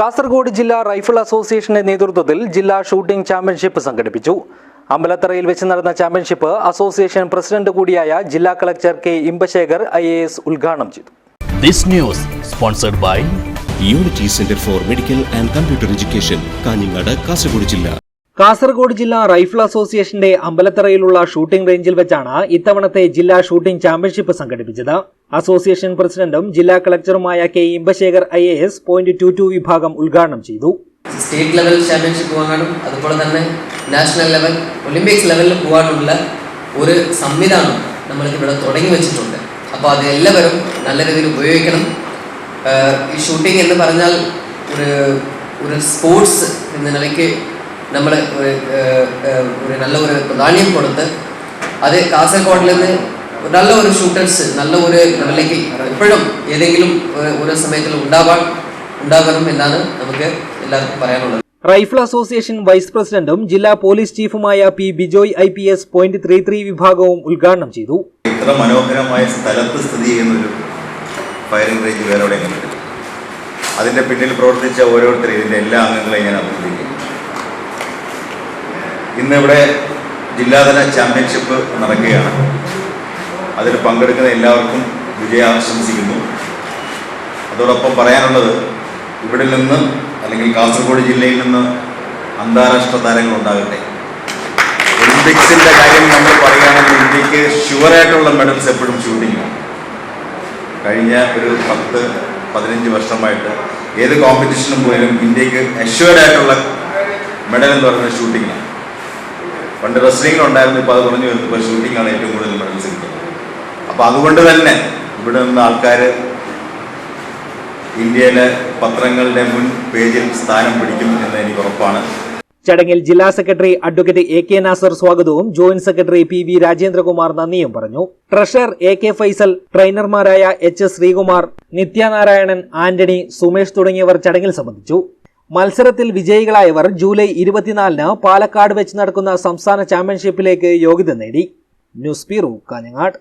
കാസർഗോഡ് ജില്ലാ റൈഫിൾ അസോസിയേഷന്റെ നേതൃത്വത്തിൽ ജില്ലാ ഷൂട്ടിംഗ് ചാമ്പ്യൻഷിപ്പ് സംഘടിപ്പിച്ചു. അമ്പലത്തറയിൽ വെച്ച് നടന്ന ചാമ്പ്യൻഷിപ്പ് അസോസിയേഷൻ പ്രസിഡന്റ് കൂടിയായ ജില്ലാ collector K Imbasekar I A S ഉദ്ഘാടനം ചെയ്തു. This news sponsored by unity centre for medical and computer education Kanhangad Kasaragod ജില്ല. കാസർഗോഡ് ജില്ലാ റൈഫിൾ അസോസിയേഷന്റെ അമ്പലത്തറയിലുള്ള ഷൂട്ടിംഗ് റേഞ്ചിൽ വെച്ചാണ് ഇത്തവണത്തെ ജില്ലാ ഷൂട്ടിംഗ് ചാമ്പ്യൻഷിപ്പ് സംഘടിപ്പിച്ചത്. അസോസിയേഷൻ പ്രസിഡന്റും ജില്ലാ കളക്ടറുമായ K Imbasekar I A S point two two വിഭാഗം ഉദ്ഘാടനം ചെയ്തു. സ്റ്റേറ്റ് ലെവൽ ചാമ്പ്യൻഷിപ്പ് പോകാനും അതുപോലെ തന്നെ നാഷണൽ ലെവൽ ഒളിമ്പിക്സ് ലെവലിൽ പോകാനുള്ള ഒരു സംവിധാനം നമ്മൾക്ക് ഇവിടെ തുടങ്ങി വെച്ചിട്ടുണ്ട്. അപ്പോൾ അത് എല്ലാവരും നല്ല രീതിയിൽ ഉപയോഗിക്കണം. ഈ ഷൂട്ടിംഗ് എന്ന് പറഞ്ഞാൽ ഒരു ഒരു സ്പോർട്സ് എന്ന നിലയ്ക്ക് നമ്മൾ ഒരു ഒരു നല്ല ഒരു പ്രാധാന്യം കൊടുത്ത് അത് കാസർഗോഡിൽ നിന്ന് നല്ല ഒരു ഷൂട്ടേഴ്സ് നല്ല ഒരു ലെവലിലേക്ക് എപ്പോഴും ഏതെങ്കിലും ഓരോ സമയത്തിൽ ഉണ്ടാവാൻ ഉണ്ടാകണം എന്നാണ് നമുക്ക് എല്ലാവർക്കും പറയാനുള്ളത്. റൈഫിൾ അസോസിയേഷൻ വൈസ് പ്രസിഡന്റും ജില്ലാ police ചീഫുമായ P Bijoy I P S point three three വിഭാഗവും ഉദ്ഘാടനം ചെയ്തു. ഇത്ര മനോഹരമായ സ്ഥലത്ത് സ്ഥിതി ചെയ്യുന്ന ഒരു ഫയറിംഗ് റേഞ്ച് വേറെ അതിന്റെ പിന്നിൽ പ്രവർത്തിച്ച ഓരോരുത്തരും ഇതിന്റെ എല്ലാ അംഗങ്ങളെയും ഞാൻ അഭിനന്ദിക്കുന്നു. ഇന്നിവിടെ ജില്ലാതല ചാമ്പ്യൻഷിപ്പ് നടക്കുകയാണ്. അതിൽ പങ്കെടുക്കുന്ന എല്ലാവർക്കും വിജയാശംസിക്കുന്നു. അതോടൊപ്പം പറയാനുള്ളത് ഇവിടെ നിന്ന് അല്ലെങ്കിൽ കാസർഗോഡ് ജില്ലയിൽ നിന്ന് അന്താരാഷ്ട്ര താരങ്ങൾ ഉണ്ടാകട്ടെ. ഒളിമ്പിക്സിന്റെ കാര്യം നമ്മൾ പറയുകയാണെങ്കിൽ ഇന്ത്യയ്ക്ക് ഷുവറായിട്ടുള്ള മെഡൽസ് എപ്പോഴും ഷൂട്ടിങ്ങാണ് കഴിഞ്ഞ ഒരു പത്ത് പതിനഞ്ച് വർഷമായിട്ട് ഏത് കോമ്പറ്റീഷനും പോയാലും ഇന്ത്യയ്ക്ക് അഷ്വേർഡായിട്ടുള്ള മെഡൽ എന്ന് പറയുന്നത് ഷൂട്ടിങ്ങാണ് പണ്ട് റെസ്ലിംഗിൽ ഉണ്ടായിരുന്നു ഇപ്പോൾ അത് കുറഞ്ഞു വരുമ്പോൾ ഷൂട്ടിങ്ങാണ് ഏറ്റവും കൂടുതൽ മെഡൽസ് അപ്പോൾ അതുകൊണ്ട് തന്നെ ഇവിടെ നിന്ന് ആൾക്കാർ ഇന്ത്യയിലെ പത്രങ്ങളുടെ മുൻ പേജിൽ സ്ഥാനം പിടിക്കും എന്ന് എനിക്ക് ഉറപ്പാണ്. ചടങ്ങിൽ ജില്ലാ secretary advocate A K Nasar സ്വാഗതവും joint secretary P V Rajendrakumar നന്ദിയും പറഞ്ഞു. ട്രഷറർ എ കെ ഫൈസൽ ട്രെയിനർമാരായ എച്ച് എസ് ശ്രീകുമാർ നിത്യനാരായണൻ ആന്റണി സുമേഷ് തുടങ്ങിയവർ ചടങ്ങിൽ സംബന്ധിച്ചു. മത്സരത്തിൽ വിജയികളായവർ ജൂലൈ ഇരുപത്തിനാലിന് പാലക്കാട് വെച്ച് നടക്കുന്ന സംസ്ഥാന ചാമ്പ്യൻഷിപ്പിലേക്ക് യോഗ്യത നേടി. News bureau Kanhangad.